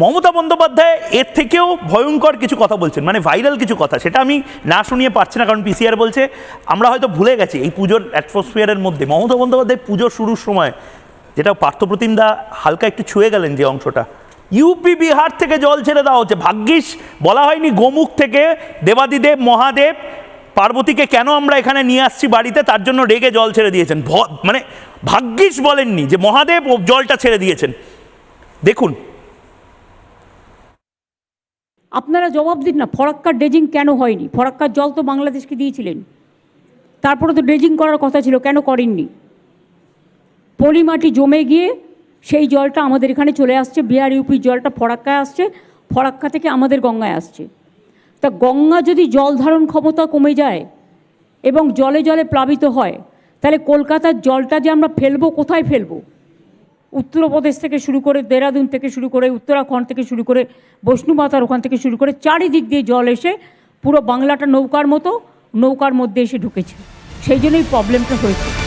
মমতা বন্দ্যোপাধ্যায় এর থেকেও ভয়ঙ্কর কিছু কথা বলছেন মানে ভাইরাল কিছু কথা, সেটা আমি না শুনিয়ে পারছি না, কারণ পিসিআর বলছে, আমরা হয়তো ভুলে গেছি, এই পুজোর অ্যাটমসফিয়ারের মধ্যে, মমতা বন্দ্যোপাধ্যায় পুজো শুরুর সময়, যেটা পার্থপ্রতিম দা হালকা একটু ছুঁয়ে গেলেন যে অংশটা ইউপি বিহার থেকে জল ছেড়ে দেওয়া হচ্ছে, ভাগ্যিস বলা হয়নি গোমুখ থেকে, দেবাদিদেব, মহাদেব, পার্বতীকে কেন আমরা এখানে নিয়ে আসছি বাড়িতে, তার জন্য রেগে জল ছেড়ে দিয়েছেন মানে ভাগ্যিস বলেননি যে মহাদেব জলটা ছেড়ে দিয়েছেন। দেখুন আপনারা জবাব দিন না ফরাক্কার ড্রেজিং কেন হয়নি? ফরাক্কার জল তো বাংলাদেশকে দিয়েছিলেন। তারপরে তো ড্রেজিং করার কথা ছিল, কেন করেননি? পলিমাটি জমে গিয়ে সেই জলটা আমাদের এখানে চলে আসছে, বিহার ইউপির জলটা ফরাক্কায় আসছে, ফরাক্কা থেকে আমাদের গঙ্গায় আসছে। তা গঙ্গা যদি জল ধারণ ক্ষমতা কমে যায় এবং জলে জলে প্লাবিত হয়, তাহলে কলকাতার জলটা যে আমরা ফেলব, কোথায় ফেলব? উত্তরপ্রদেশ থেকে শুরু করে দেরাদুন থেকে শুরু করে উত্তরাখণ্ড থেকে শুরু করে বৈষ্ণুমাতার ওখান থেকে শুরু করে চারিদিক দিয়ে জল এসে পুরো বাংলাটা নৌকার মতো, নৌকার মধ্যে এসে ঢুকেছে। সেই জন্যই প্রবলেমটা হয়েছে।